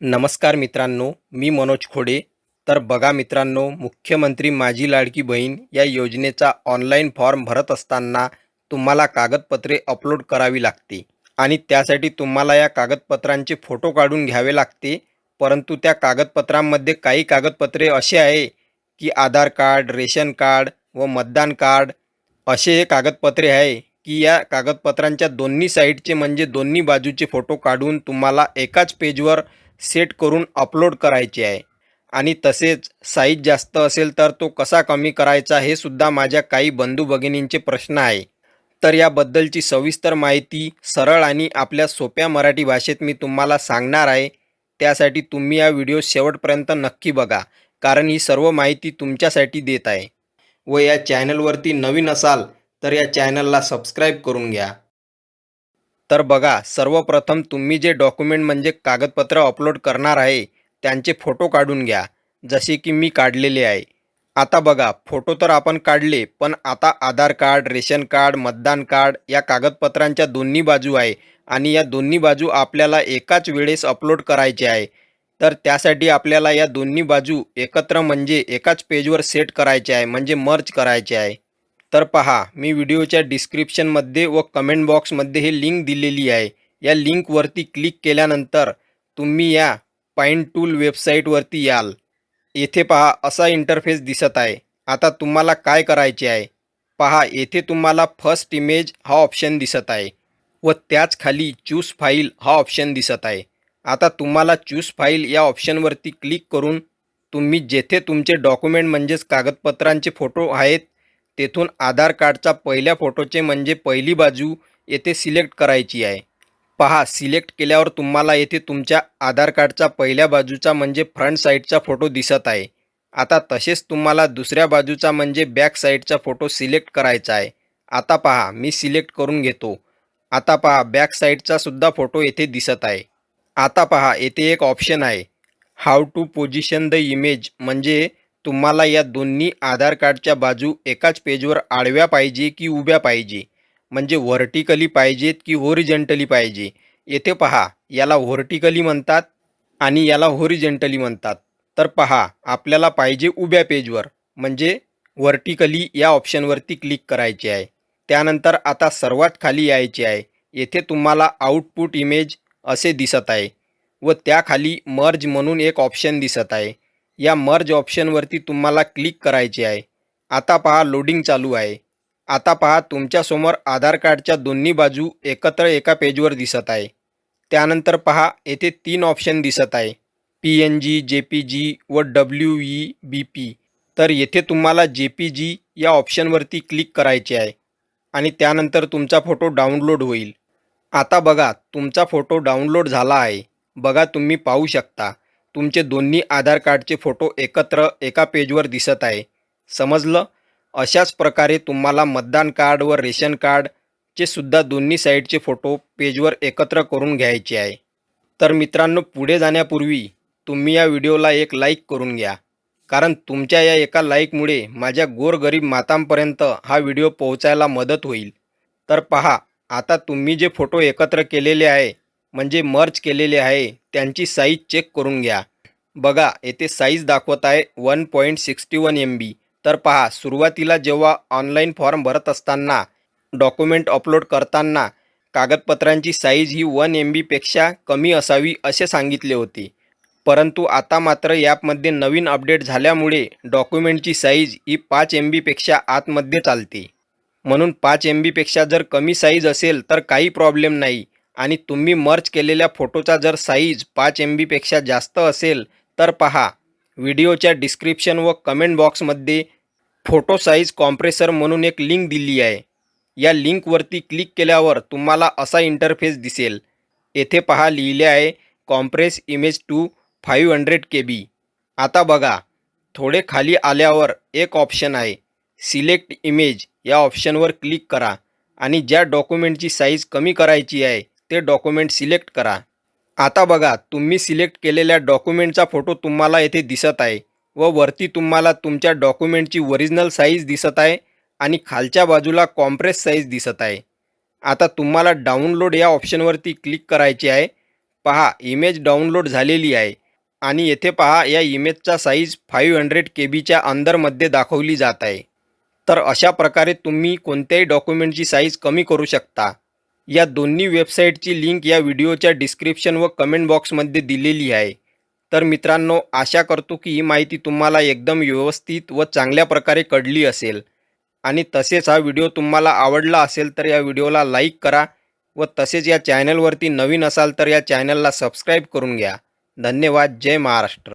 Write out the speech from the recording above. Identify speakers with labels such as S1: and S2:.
S1: नमस्कार मित्रांनो मी मनोज खोडे. तर बघा मित्रांनो मुख्यमंत्री माझी लाडकी बहीण या योजनेचा ऑनलाईन फॉर्म भरत असताना तुम्हाला कागदपत्रे अपलोड करावी लागते आणि त्यासाठी तुम्हाला या कागदपत्रांचे फोटो काढून घ्यावे लागते. परंतु त्या कागदपत्रांमध्ये काही कागदपत्रे असे आहे की आधार कार्ड रेशन कार्ड व मतदान कार्ड असे हे कागदपत्रे आहे की या कागदपत्रांच्या दोन्ही साईडचे म्हणजे दोन्ही बाजूचे फोटो काढून तुम्हाला एकाच पेजवर सेट करून अपलोड करायचे आहे. आणि तसेच साईज जास्त असेल तर तो कसा कमी करायचा हे सुद्धा माझ्या काही बंधू भगिनींचे प्रश्न आहे. तर याबद्दलची सविस्तर माहिती सरळ आणि आपल्या सोप्या मराठी भाषेत मी तुम्हाला सांगणार आहे. त्यासाठी तुम्ही या व्हिडिओ शेवटपर्यंत नक्की बघा कारण ही सर्व माहिती तुमच्यासाठी देत आहे. व या चॅनलवरती नवीन असाल तर या चॅनलला सबस्क्राईब करून घ्या. तर बघा सर्वप्रथम तुम्ही जे डॉक्युमेंट म्हणजे कागदपत्र अपलोड करणार आहे त्यांचे फोटो काढून घ्या जसे की मी काढलेले आहे. आता बघा फोटो तर आपण काढले पण आता आधार कार्ड रेशन कार्ड मतदान कार्ड या कागदपत्रांच्या दोन्ही बाजू आहे आणि या दोन्ही बाजू आपल्याला एकाच वेळेस अपलोड करायचे आहे. तर त्यासाठी आपल्याला या दोन्ही बाजू एकत्र म्हणजे एकाच पेजवर सेट करायचे आहे म्हणजे मर्ज करायचे आहे. तर पहा मी व्हिडिओच्या डिस्क्रिप्शनमध्ये व कमेंट बॉक्समध्ये हे लिंक दिलेली आहे. या लिंकवरती क्लिक केल्यानंतर तुम्ही या पाईन टूल वेबसाईटवरती याल. येथे पहा असा इंटरफेस दिसत आहे. आता तुम्हाला काय करायचे आहे? पहा येथे तुम्हाला फर्स्ट इमेज हा ऑप्शन दिसत आहे व त्याच खाली चूज फाईल हा ऑप्शन दिसत आहे. आता तुम्हाला चूज फाईल या ऑप्शनवरती क्लिक करून तुम्ही जेथे तुमचे डॉक्युमेंट म्हणजेच कागदपत्रांचे फोटो आहेत तेथून आधार कार्डचा पहिल्या फोटोचे म्हणजे पहिली बाजू येथे सिलेक्ट करायची आहे. पहा सिलेक्ट केल्यावर तुम्हाला येथे तुमच्या आधार कार्डचा पहिल्या बाजूचा म्हणजे फ्रंट साईडचा फोटो दिसत आहे. आता तसेच तुम्हाला दुसऱ्या बाजूचा म्हणजे बॅक साईडचा फोटो सिलेक्ट करायचा आहे. आता पहा मी सिलेक्ट करून घेतो. आता पहा बॅक साईडचा सुद्धा फोटो येथे दिसत आहे. आता पहा येथे एक ऑप्शन आहे. How to position the image म्हणजे तुम्हाला या दोन्ही आधार कार्डच्या बाजू एकाच पेजवर आडव्या पाहिजे की उभ्या पाहिजे? म्हणजे व्हर्टिकली पाहिजेत की होरिजेंटली पाहिजे? येथे पहा याला व्हर्टिकली म्हणतात आणि याला होरिजेंटली म्हणतात. तर पहा आपल्याला पाहिजे उभ्या पेजवर म्हणजे व्हर्टिकली या ऑप्शनवरती क्लिक करायचे आहे. त्यानंतर आता सर्वात खाली यायचे आहे. येथे तुम्हाला आउटपुट इमेज असे दिसत आहे व त्याखाली मर्ज म्हणून एक ऑप्शन दिसत आहे. या मर्ज ऑप्शनवरती तुम्हाला क्लिक करायचे आहे. आता पहा लोडिंग चालू आहे. आता पहा तुमच्यासमोर आधार कार्डच्या दोन्ही बाजू एकत्र एका पेजवर दिसत आहे. त्यानंतर पहा येथे तीन ऑप्शन दिसत आहे. P N G J P G व डब्ल्यू ई बी पी तर येथे तुम्हाला जे पी जी या ऑप्शनवरती क्लिक करायचे आहे. आणि त्यानंतर तुमचा फोटो डाउनलोड होईल. आता बघा तुमचा फोटो डाउनलोड झाला आहे. बघा तुम्ही पाहू शकता. तुमचे दोन्ही आधार कार्डचे फोटो एकत्र एका पेजवर दिसत आहे. समजलं? अशाच प्रकारे तुम्हाला मतदान कार्ड व रेशन कार्डचे सुद्धा दोन्ही साईडचे फोटो पेजवर एकत्र करून घ्यायचे आहे. तर मित्रांनो पुढे जाण्यापूर्वी तुम्ही या व्हिडिओला एक लाईक करून घ्या. कारण तुमच्या या एका लाईकमुळे माझ्या गोरगरीब मातांपर्यंत हा व्हिडिओ पोहोचायला मदत होईल. तर पहा आता तुम्ही जे फोटो एकत्र केलेले आहे म्हणजे मर्ज केलेले आहे. त्यांची साईज चेक करून घ्या. बघा येथे साईज दाखवत आहे one point sixty one M B तर पहा सुरुवातीला जेव्हा ऑनलाईन फॉर्म भरत असताना डॉक्युमेंट अपलोड करताना कागदपत्रांची साईज ही वन एम बीपेक्षा कमी असावी असे सांगितले होते. परंतु आता मात्र यापमध्ये नवीन अपडेट झाल्यामुळे डॉक्युमेंटची साईज ही पाच एम बीपेक्षा आतमध्ये चालते. म्हणून पाच एम बीपेक्षा जर कमी साईज असेल तर काही प्रॉब्लेम नाही. आणि तुम्ही मर्च केलेल्या फोटोचा जर साईज पाच एम बीपेक्षा जास्त असेल तर पहा. व्हिडिओच्या डिस्क्रिप्शन व कमेंट बॉक्समध्ये फोटो साईज कॉम्प्रेसर म्हणून एक लिंक दिली आहे. या लिंकवरती क्लिक केल्यावर तुम्हाला असा इंटरफेस दिसेल. येथे पहा लिहिले आहे compress image to five hundred K B आता बघा थोडे खाली आल्यावर एक ऑप्शन आहे. सिलेक्ट इमेज या ऑप्शनवर क्लिक करा आणि ज्या डॉक्युमेंटची साईज कमी करायची आहे ते डॉक्युमेंट सिलेक्ट करा. आता बघा तुम्ही सिलेक्ट केलेल्या डॉक्युमेंटचा फोटो तुम्हाला येथे दिसत आहे व वरती तुम्हाला तुमच्या डॉक्युमेंटची ओरिजिनल साईज दिसत आहे आणि खालच्या बाजूला कॉम्प्रेस साईज दिसत आहे. आता तुम्हाला डाउनलोड या ऑप्शनवरती क्लिक करायचे आहे. पहा इमेज डाउनलोड झालेली आहे आणि येथे पहा या इमेजचा साईज फाईव्ह हंड्रेड के बीच्या अंदरमध्ये दाखवली जात आहे. तर अशा प्रकारे तुम्ही कोणत्याही डॉक्युमेंटची साईज कमी करू शकता. या दोन्ही वेबसाईटची लिंक या व्हिडिओच्या डिस्क्रिप्शन व कमेंट बॉक्समध्ये दिलेली आहे. तर मित्रांनो आशा करतो की ही माहिती तुम्हाला एकदम व्यवस्थित व चांगल्या प्रकारे कळली असेल. आणि तसेच हा व्हिडिओ तुम्हाला आवडला असेल तर या व्हिडिओला लाईक करा व तसेच या चॅनलवरती नवीन असाल तर या चॅनलला सबस्क्राईब करून घ्या. धन्यवाद. जय महाराष्ट्र.